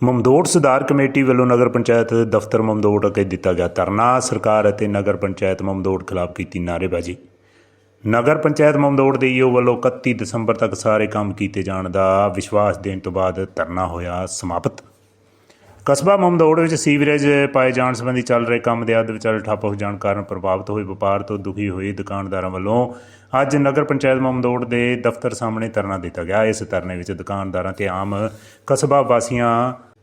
ਮਮਦੋਟ ਸੁਧਾਰ ਕਮੇਟੀ ਵੱਲੋਂ ਨਗਰ ਪੰਚਾਇਤ ਦਫ਼ਤਰ ਮਮਦੋਟ ਅੱਗੇ ਦਿੱਤਾ ਗਿਆ ਧਰਨਾ। ਸਰਕਾਰ ਅਤੇ ਨਗਰ ਪੰਚਾਇਤ ਮਮਦੋਟ ਖਿਲਾਫ ਕੀਤੀ ਨਾਅਰੇਬਾਜ਼ੀ। ਨਗਰ ਪੰਚਾਇਤ ਮਮਦੋਟ ਦੇ ਈਓ ਵੱਲੋਂ 31 ਦਸੰਬਰ ਤੱਕ ਸਾਰੇ ਕੰਮ ਕੀਤੇ ਜਾਣ ਦਾ ਵਿਸ਼ਵਾਸ ਦੇਣ ਤੋਂ ਬਾਅਦ ਧਰਨਾ ਹੋਇਆ ਸਮਾਪਤ। ਕਸਬਾ ਮਮਦੋੜ ਵਿੱਚ ਸੀਵਰੇਜ ਪਾਏ ਜਾਣ ਸੰਬੰਧੀ ਚੱਲ ਰਹੇ ਕੰਮ ਦੇ ਅੱਧ ਵਿਚਾਲੇ ਠੱਪ ਹੋ ਜਾਣ ਕਾਰਨ ਪ੍ਰਭਾਵਿਤ ਹੋਏ ਵਪਾਰ ਤੋਂ ਦੁਖੀ ਹੋਏ ਦੁਕਾਨਦਾਰਾਂ ਵੱਲੋਂ ਅੱਜ ਨਗਰ ਪੰਚਾਇਤ ਮਮਦੋੜ ਦੇ ਦਫ਼ਤਰ ਸਾਹਮਣੇ ਧਰਨਾ ਦਿੱਤਾ ਗਿਆ। ਇਸ ਧਰਨੇ ਵਿੱਚ ਦੁਕਾਨਦਾਰਾਂ ਤੇ ਆਮ ਕਸਬਾ ਵਾਸੀਆਂ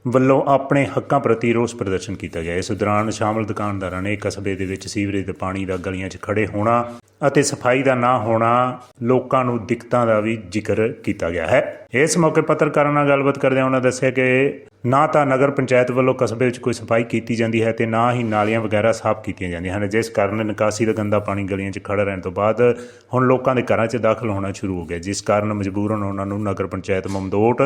ਵੱਲੋਂ ਆਪਣੇ ਹੱਕਾਂ ਪ੍ਰਤੀ ਰੋਸ ਪ੍ਰਦਰਸ਼ਨ ਕੀਤਾ ਗਿਆ। ਇਸ ਦੌਰਾਨ ਸ਼ਾਮਲ ਦੁਕਾਨਦਾਰਾਂ ਨੇ ਕਸਬੇ ਦੇ ਵਿੱਚ ਸੀਵਰੇਜ ਦੇ ਪਾਣੀ ਦਾ ਗਲੀਆਂ 'ਚ ਖੜੇ ਹੋਣਾ ਅਤੇ ਸਫ਼ਾਈ ਦਾ ਨਾ ਹੋਣਾ ਲੋਕਾਂ ਨੂੰ ਦਿੱਕਤਾਂ ਦਾ ਵੀ ਜ਼ਿਕਰ ਕੀਤਾ ਗਿਆ ਹੈ। ਇਸ ਮੌਕੇ ਪੱਤਰਕਾਰਾਂ ਨਾਲ ਗੱਲਬਾਤ ਕਰਦਿਆਂ ਉਹਨਾਂ ਦੱਸਿਆ ਕਿ ਨਾ ਤਾਂ ਨਗਰ ਪੰਚਾਇਤ ਵੱਲੋਂ ਕਸਬੇ ਵਿੱਚ ਕੋਈ ਸਫ਼ਾਈ ਕੀਤੀ ਜਾਂਦੀ ਹੈ ਤੇ ਨਾ ਹੀ ਨਾਲੀਆਂ ਵਗੈਰਾ ਸਾਫ਼ ਕੀਤੀਆਂ ਜਾਂਦੀਆਂ ਹਨ। ਜਿਸ ਕਾਰਨ ਨਿਕਾਸੀ ਦਾ ਗੰਦਾ ਪਾਣੀ ਗਲੀਆਂ 'ਚ ਖੜਾ ਰਹਿਣ ਤੋਂ ਬਾਅਦ ਹੁਣ ਲੋਕਾਂ ਦੇ ਘਰਾਂ 'ਚ ਦਾਖਲ ਹੋਣਾ ਸ਼ੁਰੂ ਹੋ ਗਿਆ। ਜਿਸ ਕਾਰਨ ਮਜਬੂਰਨ ਉਹਨਾਂ ਨੂੰ ਨਗਰ ਪੰਚਾਇਤ ਮਮਦੋਟ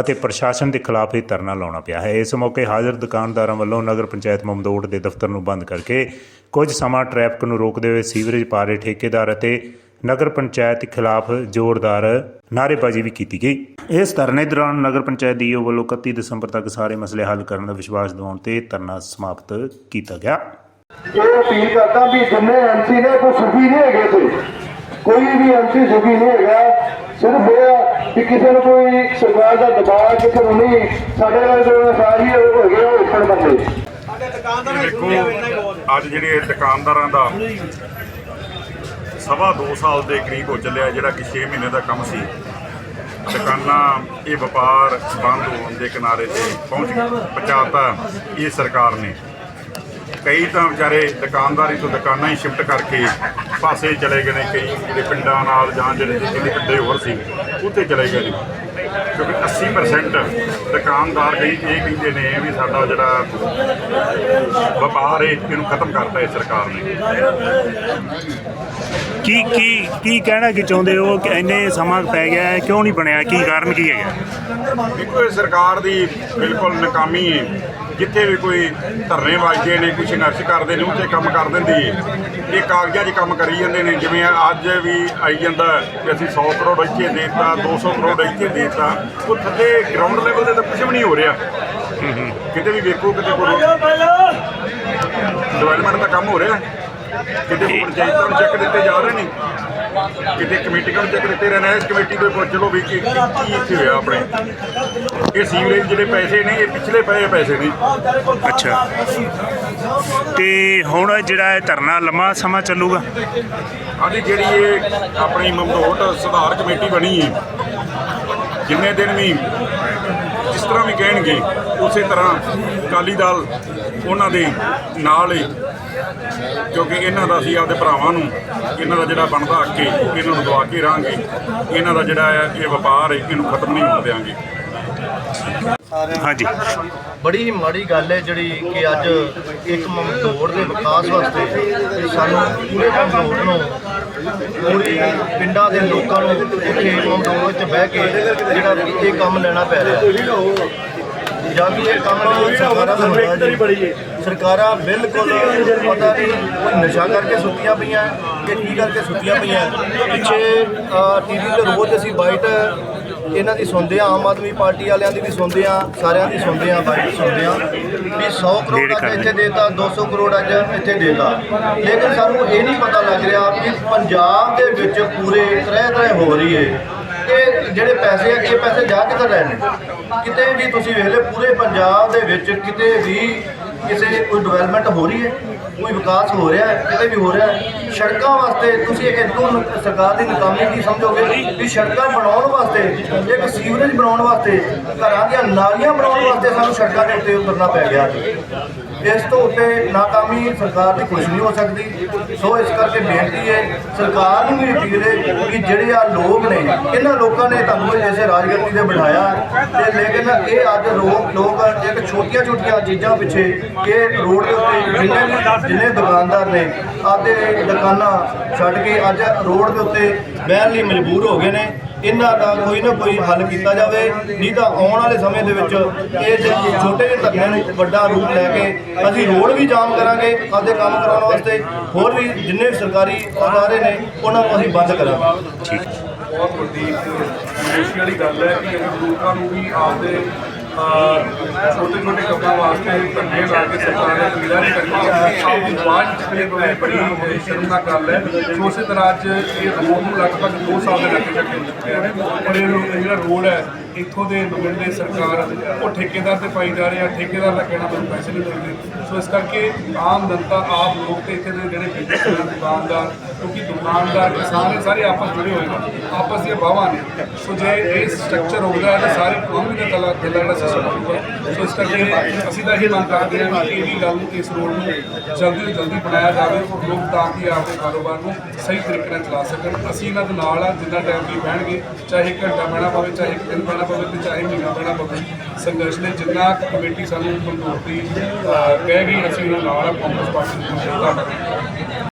ਅਤੇ ਪ੍ਰਸ਼ਾਸਨ ਦੇ ਖਿਲਾਫ ਇਹ ਧਰਨਾ ਲਾਉਣਾ ਪਿਆ ਹੈ। ਇਸ ਮੌਕੇ ਹਾਜ਼ਰ ਦੁਕਾਨਦਾਰਾਂ ਵੱਲੋਂ ਨਗਰ ਪੰਚਾਇਤ ਮਮਦੋਟ ਦੇ ਦਫ਼ਤਰ ਨੂੰ ਬੰਦ ਕਰਕੇ ਕੁਝ ਸਮਾਂ ਟ੍ਰੈਫਿਕ ਨੂੰ ਰੋਕਦੇ ਹੋਏ ਸੀਵਰੇਜ ਪਾ ਰਹੇ ਠੇਕੇਦਾਰ ਅਤੇ ਨਗਰ ਪੰਚਾਇਤ ਖਿਲਾਫ ਜ਼ੋਰਦਾਰ ਨਾਅਰੇਬਾਜ਼ੀ ਵੀ ਕੀਤੀ ਗਈ। ਇਸ ਧਰਨੇ ਦੌਰਾਨ ਨਗਰ ਪੰਚਾਇਤ ਦੀ ਈਓ ਵੱਲੋਂ 31 ਦਸੰਬਰ ਤੱਕ ਸਾਰੇ ਮਸਲੇ ਹੱਲ ਕਰਨ ਦਾ ਵਿਸ਼ਵਾਸ ਦਿਵਾਉਣ ਤੇ ਧਰਨਾ ਸਮਾਪਤ ਕੀਤਾ ਗਿਆ। ਇਹ ਅਪੀਲ ਕਰਦਾ ਵੀ ਜਿੰਨੇ ਐਮਸੀ ਨੇ ਕੋਈ ਸੁਖੀ ਨਹੀਂ ਹੈਗੇ ਇੱਥੇ। ਕੋਈ ਵੀ ਐਮਸੀ ਸੁਖੀ ਨਹੀਂ ਹੈਗਾ। ਸਿਰਫ ਇਹ ਕਿ ਕਿਸੇ ਨੂੰ ਕੋਈ ਸਰਕਾਰ ਦਾ ਦਬਾਅ ਕਿਸੇ ਨੂੰ ਨਹੀਂ। ਸਾਡੇ ਨਾਲ ਜੋ ਸਾਰੀ ਹੋ ਗਏ ਉਹ ਉੱਪਰ ਬੰਦੇ। ਦੇਖੋ ਅੱਜ ਜਿਹੜੇ ਦੁਕਾਨਦਾਰਾਂ ਦਾ ਸਵਾ 2 ਸਾਲ ਦੇ ਕਰੀਬ ਹੋ ਚੱਲਿਆ ਜਿਹੜਾ ਕਿ 6 ਮਹੀਨੇ ਦਾ ਕੰਮ ਸੀ। ਦੁਕਾਨਾਂ, ਇਹ ਵਪਾਰ ਬੰਦ ਹੋਣ ਦੇ ਕਿਨਾਰੇ ਤੇ ਪਹੁੰਚ ਪਹੁੰਚਾਤਾ ਇਹ ਸਰਕਾਰ ਨੇ। ਕਈ ਤਾਂ ਵਿਚਾਰੇ ਦੁਕਾਨਦਾਰੀ ਤੋਂ ਦੁਕਾਨਾਂ ਹੀ ਸ਼ਿਫਟ ਕਰਕੇ ਪਾਸੇ ਚਲੇ ਗਏ ਨੇ, ਕਈ ਜਿਹੜੇ ਪਿੰਡਾਂ ਨਾਲ ਜਾਂ ਜਿਹੜੇ ਜਿਹੜੇ ਪਿੰਡੇ ਹੋਰ ਸੀ, ਉੱਥੇ ਚਲੇ ਗਏ ਨੇ। ਕਿਉਂਕਿ 80% ਦੁਕਾਨਦਾਰ ਕਈ ਇਹ ਕਹਿੰਦੇ ਨੇ ਵੀ ਸਾਡਾ ਜਿਹੜਾ ਵਪਾਰ ਹੈ, ਇਹਨੂੰ ਖਤਮ ਕਰਤਾ ਹੈ ਸਰਕਾਰ ਨੇ। ਕੀ ਕੀ ਕੀ ਕਹਿਣਾ ਕਿ ਚਾਹੁੰਦੇ ਹੋ? ਕਿ ਇੰਨੇ ਸਮਾਂ ਪੈ ਗਿਆ ਹੈ, ਕਿਉਂ ਨਹੀਂ ਬਣਿਆ? ਕੀ ਕਾਰਨ ਕੀ ਹੈਗਾ? ਦੇਖੋ, ਇਹ ਸਰਕਾਰ ਦੀ ਬਿਲਕੁਲ ਨਾਕਾਮੀ ਹੈ। ਜਿੱਥੇ ਵੀ ਕੋਈ ਧਰਨੇ ਵੱਜਦੇ ਨੇ, ਕੋਈ ਸੰਘਰਸ਼ ਕਰਦੇ ਨੇ, ਉੱਥੇ ਕੰਮ ਕਰ ਦਿੰਦੀ ਹੈ। ਇਹ ਕਾਗਜ਼ਾਂ 'ਚ ਕੰਮ ਕਰੀ ਜਾਂਦੇ ਨੇ। ਜਿਵੇਂ ਅੱਜ ਵੀ ਆਈ ਜਾਂਦਾ ਕਿ ਅਸੀਂ 100 ਕਰੋੜ ਇੱਥੇ ਦੇਤਾ 200 ਕਰੋੜ ਇੱਥੇ ਦੇਤਾ। ਉਹ ਥੱਲੇ ਗਰਾਊਂਡ ਲੈਵਲ ਤੇ ਤਾਂ ਕੁਝ ਵੀ ਨਹੀਂ ਹੋ ਰਿਹਾ। ਕਿਤੇ ਵੀ ਵੇਖੋ, ਕਿਤੇ ਕੋਈ ਡਿਵੈਲਪਮੈਂਟ ਦਾ ਕੰਮ ਹੋ ਰਿਹਾ। ਕਿਤੇ ਪੰਚਾਇਤਾਂ ਨੂੰ ਚੈੱਕ ਦਿੱਤੇ ਜਾ ਰਹੇ ਨੇ? ਕਿਤੇ ਕਮੇਟੀਆਂ ਨੂੰ ਚੈੱਕ ਦਿੱਤੇ ਰਹੇ ਨੇ? ਇਸ ਕਮੇਟੀ ਦੇ ਪੁੱਛ ਲਓ ਵੀ ਕੀ ਕੀ ਇੱਥੇ ਹੋਇਆ ਆਪਣੇ। ਇਹ ਸੀਵਰੇਜ ਜਿਹੜੇ ਪੈਸੇ ਨੇ ਇਹ ਪਿਛਲੇ ਪਏ ਪੈਸੇ ਨੇ। ਅੱਛਾ। ਤੇ ਹੁਣ ਜਿਹੜਾ ਇਹ ਧਰਨਾ ਲੰਮਾ ਸਮਾਂ ਚੱਲੂਗਾ? ਆਦੀ ਜਿਹੜੀ ਇਹ ਆਪਣੀ ਮਮਦੋਟ ਸੁਧਾਰ ਕਮੇਟੀ ਬਣੀ ਹੈ ਜਿੰਨੇ ਦਿਨ ਵੀ ਜਿਸ ਤਰ੍ਹਾਂ ਵੀ ਕਹਿਣਗੇ ਉਸੇ ਤਰ੍ਹਾਂ ਅਕਾਲੀ ਦਲ ਉਹਨਾਂ ਦੇ ਨਾਲ ਹੀ ਕਿਉਂਕਿ ਇਹਨਾਂ ਦਾ ਅਸੀਂ ਆਪਦੇ ਭਰਾਵਾਂ ਨੂੰ ਇਹਨਾਂ ਦਾ ਜਿਹੜਾ ਬਣਦਾ ਹੈ ਇਹਨਾਂ ਨੂੰ ਦਵਾ ਕੇ ਰਹਾਂਗੇ ਇਹਨਾਂ ਦਾ ਜਿਹੜਾ ਹੈ ਇਹ ਵਪਾਰ ਹੈ ਇਹਨੂੰ ਖਤਮ ਨਹੀਂ ਹੋਣ ਦਿਆਂਗੇ। ਹਾਂਜੀ। ਬੜੀ ਹੀ ਮਾੜੀ ਗੱਲ ਹੈ ਜਿਹੜੀ ਕਿ ਅੱਜ ਇੱਕ ਮਮਦੋੜ ਦੇ ਵਿਕਾਸ ਵਾਸਤੇ ਸਾਨੂੰ ਪੂਰੇ ਮਮਦੋੜ ਨੂੰ ਪੂਰੀ ਪਿੰਡਾਂ ਦੇ ਲੋਕਾਂ ਨੂੰ ਇੱਥੇ ਮਮਦੋੜ ਵਿੱਚ ਬਹਿ ਕੇ ਜਿਹੜਾ ਇਹ ਕੰਮ ਲੈਣਾ ਪੈ ਰਿਹਾ। ਜਾਂ ਕਿ ਇਹ ਕੰਮ ਨਹੀਂ ਸਰਕਾਰਾਂ ਦਾ ਹੁੰਦਾ ਜੀ ਸਰਕਾਰਾਂ ਬਿਲਕੁਲ ਪਤਾ ਨਹੀਂ ਕੋਈ ਨਸ਼ਾ ਕਰਕੇ ਸੁੱਤੀਆਂ ਪਈਆਂ ਕਿ ਕੀ ਕਰਕੇ ਸੁੱਤੀਆਂ ਪਈਆਂ। ਪਿੱਛੇ ਟੀਵੀ ਤੇ ਰੋਜ਼ ਅਸੀਂ ਬਾਈਟ ਇਹਨਾਂ ਦੀ ਸੁਣਦੇ ਆ ਆਮ ਆਦਮੀ ਪਾਰਟੀ ਵਾਲਿਆਂ ਦੀ ਵੀ ਸੁਣਦੇ ਆ ਸਾਰਿਆਂ ਦੀ ਸੁਣਦੇ ਆ ਬਾਈਟ ਸੁਣਦੇ ਆ ਵੀ 100 ਕਰੋੜ ਅੱਜ ਇੱਥੇ ਦੇਤਾ 200 ਕਰੋੜ ਅੱਜ ਇੱਥੇ ਦੇਤਾ। ਲੇਕਿਨ ਸਾਨੂੰ ਇਹ ਨਹੀਂ ਪਤਾ ਲੱਗ ਰਿਹਾ ਕਿ ਪੰਜਾਬ ਦੇ ਵਿੱਚ ਪੂਰੇ ਤਰ੍ਹਾਂ ਤਰ੍ਹਾਂ ਹੋ ਰਹੀ ਹੈ। ਇਹ ਜਿਹੜੇ ਪੈਸੇ ਆ ਇਹ ਪੈਸੇ ਜਾ ਕਿੱਧਰ ਰਹੇ ਨੇ ਕਿਤੇ ਵੀ ਤੁਸੀਂ ਵੇਖ ਲਓ, ਪੂਰੇ ਪੰਜਾਬ ਦੇ ਵਿੱਚ ਕਿਤੇ ਵੀ ਕਿਸੇ ਕੋਈ ਡਿਵੈਲਪਮੈਂਟ ਹੋ ਰਹੀ ਹੈ, ਕੋਈ ਵਿਕਾਸ ਹੋ ਰਿਹਾ ਹੈ, ਕਿਤੇ ਵੀ ਹੋ ਰਿਹਾ ਹੈ, ਸੜਕਾਂ ਵਾਸਤੇ ਤੁਸੀਂ ਇੱਕ ਸਰਕਾਰ ਦੀ ਨਾਕਾਮੀ ਕੀ ਸਮਝੋਗੇ? ਵੀ ਸੜਕਾਂ ਬਣਾਉਣ ਵਾਸਤੇ, ਇੱਕ ਸੀਵਰੇਜ ਬਣਾਉਣ ਵਾਸਤੇ, ਘਰਾਂ ਦੀਆਂ ਨਾਲੀਆਂ ਬਣਾਉਣ ਵਾਸਤੇ ਸਾਨੂੰ ਸੜਕਾਂ ਦੇ ਉੱਤੇ ਉਤਰਨਾ ਪੈ ਗਿਆ ਇਸ ਤੋਂ ਉੱਤੇ ਨਾਕਾਮੀ ਸਰਕਾਰ ਦੀ ਕੁਝ ਨਹੀਂ ਹੋ ਸਕਦੀ। ਸੋ ਇਸ ਕਰਕੇ ਬੇਨਤੀ ਹੈ, ਸਰਕਾਰ ਨੂੰ ਵੀ ਅਪੀਲ ਹੈ ਕਿ ਜਿਹੜੇ ਆ ਲੋਕ ਨੇ, ਇਹਨਾਂ ਲੋਕਾਂ ਨੇ ਤੁਹਾਨੂੰ ਐਸੇ ਰਾਜਗੱਦੀ ਤੇ ਬਿਠਾਇਆ ਤੇ ਲੇਕਿਨ ਇਹ ਅੱਜ ਲੋਕ ਲੋਕ ਇੱਕ ਛੋਟੀਆਂ ਛੋਟੀਆਂ ਚੀਜ਼ਾਂ ਪਿੱਛੇ ਇਹ ਰੋਡ ਦੇ ਉੱਤੇ ਜਿੰਨੇ ਵੀ, ਜਿੰਨੇ ਦੁਕਾਨਦਾਰ ਨੇ ਆਦੇ ਦੁਕਾਨਾਂ ਛੱਡ ਕੇ ਅੱਜ ਰੋਡ ਦੇ ਉੱਤੇ ਬਹਿਣ ਲਈ ਮਜਬੂਰ ਹੋ ਗਏ ਨੇ। ਇਹਨਾਂ ਦਾ ਕੋਈ ਨਾ ਕੋਈ ਹੱਲ ਕੀਤਾ ਜਾਵੇ, ਨਹੀਂ ਤਾਂ ਆਉਣ ਵਾਲੇ ਸਮੇਂ ਦੇ ਵਿੱਚ ਇਹ ਜਿਹੜੇ ਛੋਟੇ ਜਿਹੇ ਧਰਨੇ ਨੂੰ ਵੱਡਾ ਰੂਪ ਲੈ ਕੇ ਅਸੀਂ ਰੋਡ ਵੀ ਜਾਮ ਕਰਾਂਗੇ ਸਾਡੇ ਕੰਮ ਕਰਾਉਣ ਵਾਸਤੇ, ਹੋਰ ਵੀ ਜਿੰਨੇ ਸਰਕਾਰੀ ਅਦਾਰੇ ਨੇ, ਉਹਨਾਂ ਨੂੰ ਅਸੀਂ ਬੰਦ ਕਰਾਂਗੇ। ਬਹੁਤ ਵੱਡੀ ਵਾਲੀ ਗੱਲ ਹੈ ਕਿ ਲੋਕਾਂ ਨੂੰ ਵੀ ਆਪਦੇ ਛੋਟੇ ਛੋਟੇ ਕੰਮਾਂ ਵਾਸਤੇ ਧਰਨੇ ਲਾ ਕੇ ਸਰਕਾਰ ਨੇ ਪੀੜਾ ਨਹੀਂ ਕਰਨੀ ਆਪਣੀ ਆਵਾਜ਼ ਚੁੱਕਣੀ ਬੜੀ ਸ਼ਰਮ ਸ਼ਰਮਨਾਕ ਗੱਲ ਹੈ ਸੋ ਉਸੇ ਤਰ੍ਹਾਂ ਅੱਜ ਇਹ ਰੋਡ ਨੂੰ ਲਗਭਗ 2 ਸਾਲ ਦੇ ਲੱਗੇ ਚੱਕੇ ਚੁੱਕਿਆ ਹੈ ਔਰ ਇਹ ਜਿਹੜਾ ਰੋਡ ਹੈ ਇੱਥੋਂ ਦੇ ਨੁਮਾਇੰਦੇ ਸਰਕਾਰ ਉਹ ਠੇਕੇਦਾਰ ਤੇ ਪਾਈ ਜਾ ਰਹੇ ਆ ਠੇਕੇਦਾਰ ਦਾ ਕਹਿਣਾ ਮੈਨੂੰ ਪੈਸੇ ਨਹੀਂ ਮਿਲਦੇ ਸੋ ਇਸ ਕਰਕੇ ਆਮ ਜਨਤਾ, ਆਪ ਲੋਕ ਤੇ ਇੱਥੇ ਦੇ ਜਿਹੜੇ ਬਿਜ਼ਨਸਮੈਨ ਦੁਕਾਨਦਾਰ, ਕਿਉਂਕਿ ਦੁਕਾਨਦਾਰ ਕਿਸਾਨ ਇਹ ਸਾਰੇ ਆਪਸ ਜੁੜੇ ਹੋਏ ਨੇ, ਆਪਸ ਦੀਆਂ ਬਾਹਾਂ ਨੇ। ਸੋ ਜੇ ਇਹ ਸਟਰਕਚਰ ਹੋਊਗਾ ਤਾਂ ਸਾਰੇ ਕੰਮ ਦਾ ਤਲਾ ਤਲਾ ਜਿਹੜਾ ਸਿਸਟਮ ਹੋਊਗਾ ਸੋ ਇਸ ਕਰਕੇ ਅਸੀਂ ਤਾਂ ਇਹ ਮੰਗ ਕਰਦੇ ਹਾਂ ਕਿ ਇਹ ਗੱਲ ਨੂੰ ਇਸ ਰੋਡ ਨੂੰ ਜਲਦੀ ਤੋਂ ਜਲਦੀ ਬਣਾਇਆ ਜਾਵੇ ਔਰ ਲੋਕ ਤਾਂ ਕਿ ਆਪਣੇ ਕਾਰੋਬਾਰ ਨੂੰ ਸਹੀ ਤਰੀਕੇ ਨਾਲ ਚਲਾ ਸਕਣ। ਅਸੀਂ ਇਹਨਾਂ ਦੇ ਨਾਲ ਆ, ਜਿੰਨਾ ਟਾਈਮ ਵੀ ਬਹਿਣਗੇ, ਚਾਹੇ ਘੰਟਾ ਬਹਿਣਾ ਪਵੇ, ਚਾਹੇ ਇੱਕ ਦਿਨ ਬਹਿਣਾ ਪਵੇ ਤੇ ਚਾਹੇ ਮਹੀਨਾ ਬਹਿਣਾ ਪਵੇ ਸੰਘਰਸ਼ ਦੇ ਜਿੰਨਾ ਕਮੇਟੀ ਸਾਨੂੰ ਮਨਜ਼ੂਰ ਦੀ ਕਹਿ ਗਈ, ਅਸੀਂ ਉਹਨਾਂ ਨਾਲ ਕਾਂਗਰਸ ਪਾਰਟੀ ਨੂੰ ਧੰਨਵਾਦ